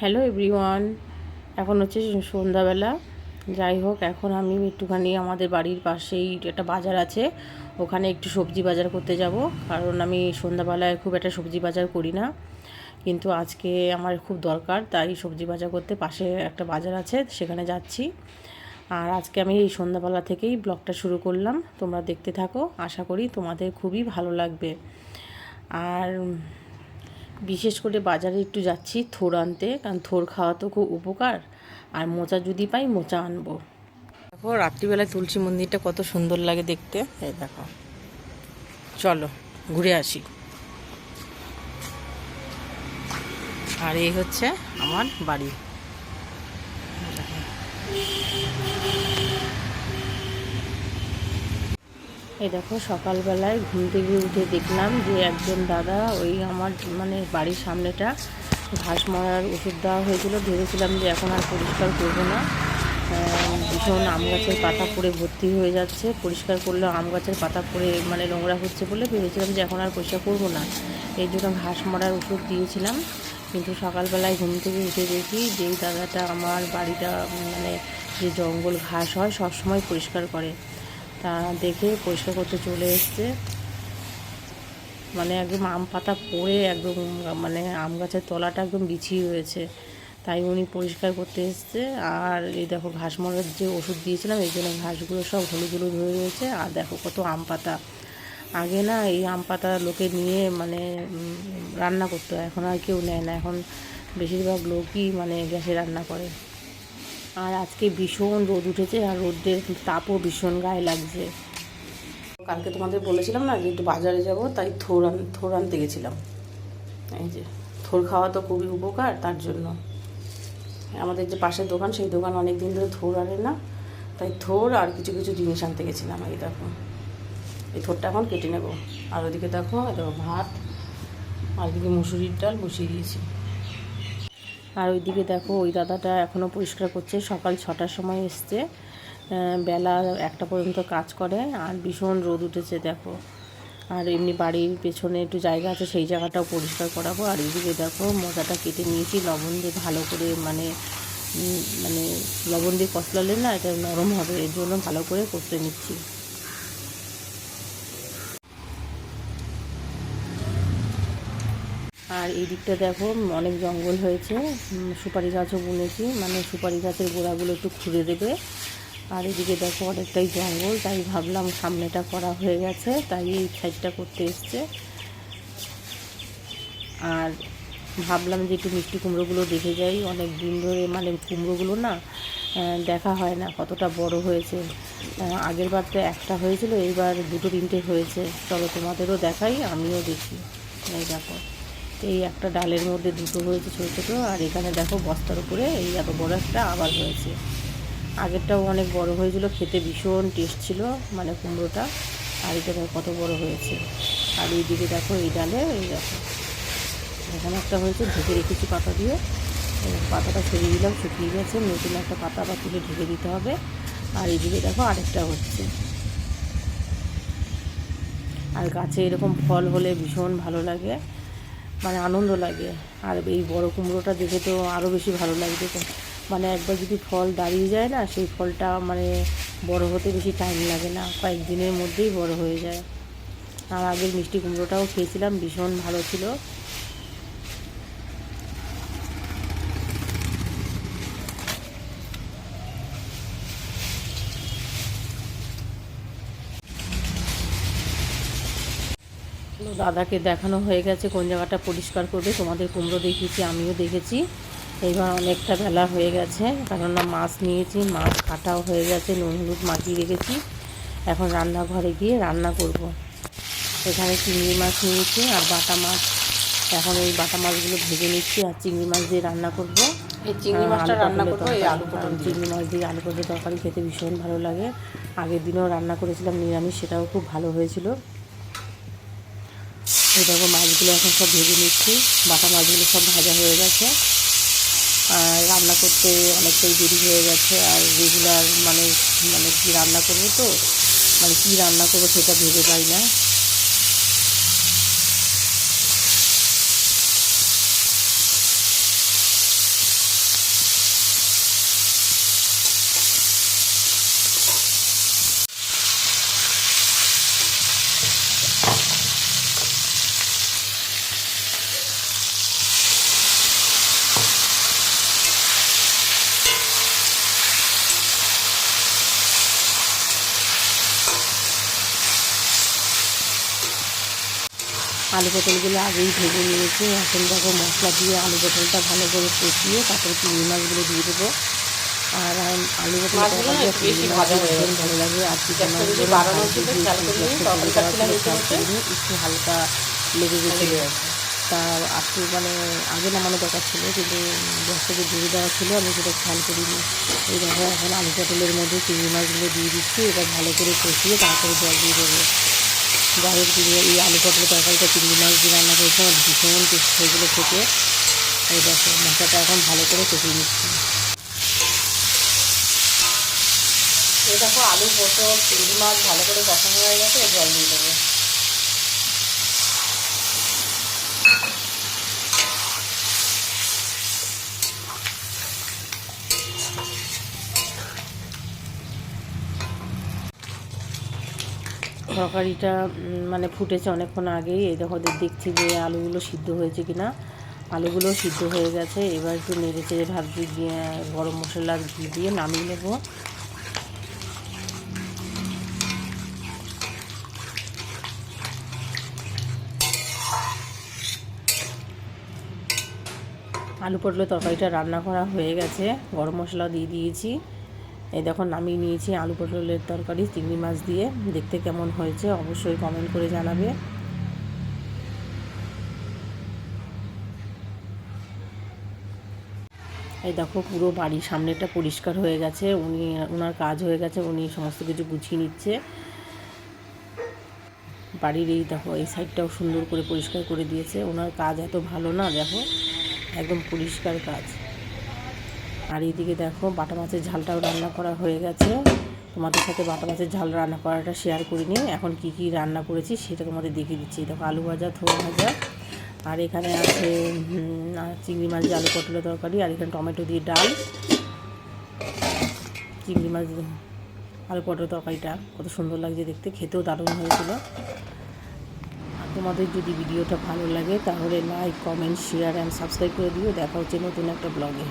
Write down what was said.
Hello everyone, এখন হচ্ছে সন্ধ্যাবেলা। যাই হোক, এখন আমি একটুখানি আমাদের বাড়ির পাশেই একটা বাজার আছে। ওখানে একটু সবজি বাজার করতে যাব, কারণ আমি সন্ধ্যাবেলায় খুব একটা সবজি বাজার করি না। কিন্তু আজকে আমার খুব দরকার, তাই সবজি বাজার করতে পাশে একটা বাজার আছে, সেখানে যাচ্ছি। আর আজকে আমি এই সন্ধ্যাবেলা থেকেই ব্লগটা শুরু করলাম। তোমরা দেখতে থাকো, আশা করি তোমাদের খুবই ভালো লাগবে। আর বিশেষ করে বাজারে একটু যাচ্ছি থোর আনতে, কারণ থোর খাওয়া তো খুব উপকার। আর মোচা যদি পাই, মোচা আনব। দেখো, রাত্রিবেলায় তুলসী মন্দিরটা কত সুন্দর লাগে দেখতে। এই দেখো। চলো, ঘুরে আসি। আর এই হচ্ছে আমার বাড়ি। এই দেখো, সকালবেলায় ঘুম থেকে উঠে দেখলাম যে একজন দাদা ওই আমার মানে বাড়ির সামনেটা ঘাস মারার ওষুধ দেওয়া হয়েছিল। ভেবেছিলাম যে এখন আর পরিষ্কার করব না। ভীষণ আম গাছের পাতা পড়ে ভর্তি হয়ে যাচ্ছে। পরিষ্কার করলে আম গাছের পাতা পড়ে মানে নোংরা হচ্ছে বলে ভেবেছিলাম যে এখন আর পরিষ্কার করব না। এই জন্য ঘাস মারার ওষুধ দিয়েছিলাম। কিন্তু সকালবেলায় ঘুম থেকে উঠে দেখি যেই দাদাটা আমার বাড়িটা মানে যে জঙ্গল ঘাস হয়, সবসময় পরিষ্কার করে। তা দেখে পরিষ্কার করতে চলে এসছে। মানে একদম আম পাতা পড়ে একদম মানে আম গাছের তলাটা একদম বিছিয়ে রয়েছে তাই উনি পরিষ্কার করতে এসছে। আর এই দেখো ঘাস মরার যে ওষুধ দিয়েছিলাম, এই জন্য ঘাসগুলো সব হলুদ হলুদ হয়ে রয়েছে। আর দেখো কত আম পাতা। আগে না এই আম পাতা লোকে নিয়ে মানে রান্না করতো। এখন আর কেউ নেয় না। এখন বেশিরভাগ লোকই মানে গ্যাসে রান্না করে। আর আজকে ভীষণ রোদ উঠেছে আর রোদের তাপও ভীষণ গায়ে লাগছে। কালকে তোমাদের বলেছিলাম না যে একটু বাজারে যাব, তাই থোর থোর আনতে গেছিলাম। এই যে, থোর খাওয়া তো খুবই উপকার, তার জন্য। আমাদের যে পাশের দোকান, সেই দোকান অনেক দিন ধরে থোর আনে না, তাই থোর আর কিছু কিছু জিনিস আনতে গেছিলাম। এই দেখো, এই থোরটা এখন কেটে নেব। আর ওদিকে দেখো দেখো ভাত, আর ওদিকে মুসুরির ডাল বসিয়ে দিয়েছি। আর ওইদিকে দেখো, ওই দাদাটা এখনও পরিষ্কার করছে, সকাল ছটার সময় এসছে। বেলা একটা পর্যন্ত কাজ করে, আর ভীষণ রোদ উঠেছে, দেখো। আর এমনি বাড়ির পেছনে একটু জায়গা আছে, সেই জায়গাটাও পরিষ্কার করাবো। আর এইদিকে দেখো, মোজাটা কেটে নিয়েছি, লবণ দিয়ে ভালো করে মানে মানে লবণ দিয়ে কষলালে না এটা নরম হবে, এর জন্য ভালো করে করতে নিচ্ছি। আর এই দিকটা দেখো, অনেক জঙ্গল হয়েছে। সুপারি গাছও বুনেছি। মানে সুপারি গাছের গোড়াগুলো একটু খুঁড়ে দেবে। আর এদিকে দেখো, অনেকটাই জঙ্গল। তাই ভাবলাম সামনেটা করা হয়ে গেছে। তাই এই সাইডটা করতে এসছে। আর ভাবলাম যে একটু মিষ্টি কুমড়োগুলো দেখে যাই। অনেক দিন ধরে মানে কুমড়োগুলো না দেখা হয় না কতটা বড় হয়েছে। আগের বার তো একটা হয়েছিল, এইবার দুটো তিনটে হয়েছে। চলো তোমাদেরও দেখাই, আমিও দেখি। এই দেখো। এই একটা ডালের মধ্যে দুটো হয়েছে ছোটো ছোটো, আর এখানে দেখো বস্তার উপরে এই এত বড় একটা আবার হয়েছে। আগেরটাও অনেক বড় হয়েছিল, খেতে ভীষণ টেস্ট ছিল মানে কুমড়োটা, আর এটা কত বড় হয়েছে। আর এইদিকে দেখো এই ডালে, এই দেখো। এখানে একটা হয়েছে, ঢেকে রেখেছি পাতা দিয়ে। পাতাটা সরিয়ে দিলাম, শুকিয়ে গেছে, নতুন একটা পাতা আবার তুলে ঢেকে দিতে হবে। আর এইদিকে দেখো আরেকটা হচ্ছে। আর গাছে এরকম ফল হলে ভীষণ ভালো লাগে। মানে আনন্দ লাগে। আর এই বড় কুমড়োটা দেখে তো আরও বেশি ভালো লাগবে। মানে একবার যদি ফল দাঁড়িয়ে যায় না, সেই ফলটা মানে বড় হতে বেশি টাইম লাগে না। কয়েকদিনের মধ্যেই বড় হয়ে যায়। আর আগের মিষ্টি কুমড়োটাও খেয়েছিলাম, ভীষণ ভালো ছিল। দাদাকে দেখানো হয়ে গেছে কোন জায়গাটা পরিষ্কার করবে তোমাদের কুমড়ো দেখিয়েছি আমিও দেখেছি। এইবার অনেকটা বেলা হয়ে গেছে কেননা মাছ নিয়েছি মাছ কাটাও হয়ে গেছে নুন হলুদ মাখিয়ে রেখেছি। এখন রান্নাঘরে গিয়ে রান্না করব। এখানে চিংড়ি মাছ নিয়েছি আর বাটা মাছ। এখন এই বাটা মাছগুলো ভেজে নিচ্ছি আর চিংড়ি মাছ দিয়ে রান্না করব। এই চিংড়ি মাছটা রান্না করব এই আলু পটল চিংড়ি মাছ দিয়ে আলু পটল তরকারি খেতে ভীষণ ভালো লাগে। আগের দিনও রান্না করেছিলাম নিরামিষ সেটাও খুব ভালো হয়েছিল। এই দেখো মাছগুলো এখন সব ভেজে নিচ্ছি। বাটা মাছগুলো সব ভাজা হয়ে গেছে। আর রান্না করতে অনেকটাই দেরি হয়ে গেছে। আর রেগুলার মানে মানে কী রান্না করব তো? মানে কী রান্না করব সেটা ভেবে পাই না। আলু পটলগুলো আগেই ভেজে নিয়েছি। এখন দেখো মশলা দিয়ে আলু পটলটা ভালো করে কষিয়ে তারপরে চিংড়ি মাছগুলো দিয়ে দেবো। আর আলু পটল ভীষণ ভালো লাগে। আর চিকেন একটা হালকা লেগে গেছে। তা একটু মানে আগে নামানো দরকার ছিল কিন্তু গ্যাস থেকে জুড়ে দেওয়া ছিল। আমি সেটা খেয়াল করিনি। এই দেখো এখন আলু পটলের মধ্যে চিংড়ি মাছগুলো দিয়ে দিচ্ছি। এটা ভালো করে কষিয়ে তারপরে জল দিয়ে দেবো। যাই হোক এই আলু পটল তরকারিটা চিংড়ি মাছ দিয়ে রান্না করেছি আমার ভীষণ টেস্ট হয়েছিল খেতে। এই দেখো, মশলাটা এখন ভালো করে কষিয়ে নিচ্ছি। এই দেখো, আলু পটল, চিংড়ি মাছ ভালো করে কষানো হয়ে গেছে জল দিয়ে দেবো। তরকারিটা মানে ফুটেছে অনেকক্ষণ আগেই। এই দেখো দেখছি যে আলুগুলো সিদ্ধ হয়েছে কিনা। আলুগুলো সিদ্ধ হয়ে গেছে। এবার একটু নেড়ে চেড়ে ভাবছি দিয়ে গরম মশলা ঘি দিয়ে নামিয়ে নেব। আলু পটলের তরকারিটা রান্না করা হয়ে গেছে। গরম মশলা দিয়ে দিয়েছি। এই দেখো নামিয়ে নিয়েছি আলু পটলের তরকারি, চিংড়ি মাছ দিয়ে। দেখতে কেমন হয়েছে অবশ্যই কমেন্ট করে জানাবে। এই দেখো, পুরো বাড়ির সামনেটা পরিষ্কার হয়ে গেছে। উনি ওনার কাজ হয়ে গেছে, উনি সমস্ত কিছু গুছিয়ে নিচ্ছে। বাড়ির এই দেখো, এই সাইডটাও সুন্দর করে পরিষ্কার করে দিয়েছে। ওনার কাজ এত ভালো না, দেখো, একদম পরিষ্কার কাজ। আর এদিকে দেখো বাটা মাছের ঝালটাও রান্না করা হয়ে গেছে। তোমাদের সাথে বাটা মাছের ঝাল রান্না করাটা শেয়ার করে করিনি। এখন কি কি রান্না করেছি সেটা তোমাদের দেখিয়ে দিচ্ছি। দেখো আলু ভাজা, থোড় ভাজা, আর এখানে আছে চিংড়ি মাছ দিয়ে আলু পটলের তরকারি, আর এখানে টমেটো দিয়ে ডাল। চিংড়ি মাছ আলু পটলের তরকারিটা কত সুন্দর লাগছে দেখতে, খেতেও দারুণ হয়েছিল। তোমাদের যদি ভিডিওটা ভালো লাগে তাহলে like comment share and subscribe করে দিও। দেখা হচ্ছে নতুন একটা ব্লগে